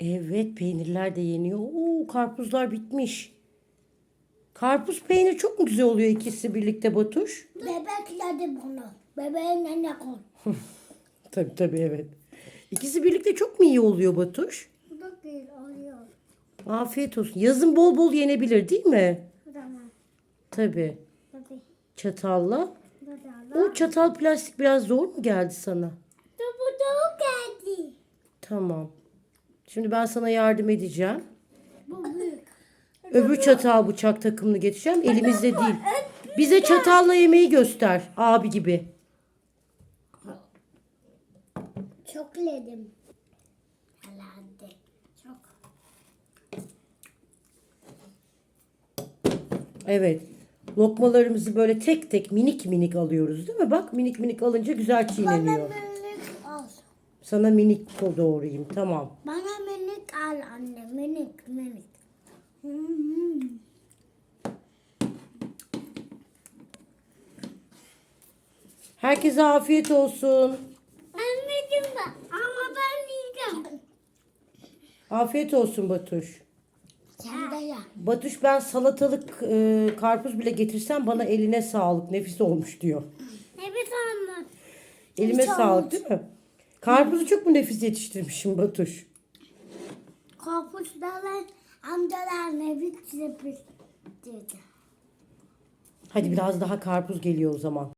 Evet peynirler de yeniyor. Oo karpuzlar bitmiş. Karpuz peynir çok mu güzel oluyor ikisi birlikte Batuş? Bebek yedi bunu. Bebeğin önüne koy. Tabii tabii evet. İkisi birlikte çok mu iyi oluyor Batuş? Da değil oluyor. Afiyet olsun. Yazın bol bol yenebilir değil mi? Tamam. Tabii. Tabii. Çatalla. Bu da O çatal plastik biraz zor mu geldi sana? Bu da geldi. Tamam. Şimdi ben sana yardım edeceğim. Bu büyük. Öbür çatal bıçak takımını getireceğim. Elimizde değil. Bize çatalla yemeği göster. Abi gibi. Çok. Herhalde. Çok. Evet. Lokmalarımızı böyle tek tek minik minik alıyoruz değil mi? Bak minik minik alınca güzel çiğneniyor. minik al. Sana minik doğrayayım. Tamam. Al anne. Minik minik. Hmm. Herkese afiyet olsun. Anneciğim ben. Ama ben yiyeceğim. Afiyet olsun Batuş. Sen de ya. Batuş ben salatalık e, karpuz bile getirsem bana eline sağlık nefis olmuş diyor. Ne bir tane. Elime Nefis sağlık olmuş. değil mi? Karpuzu çok mu nefis yetiştirmişim Batuş? Korkuşlar amcalar ne bir dedi. Hadi biraz daha karpuz geliyor o zaman.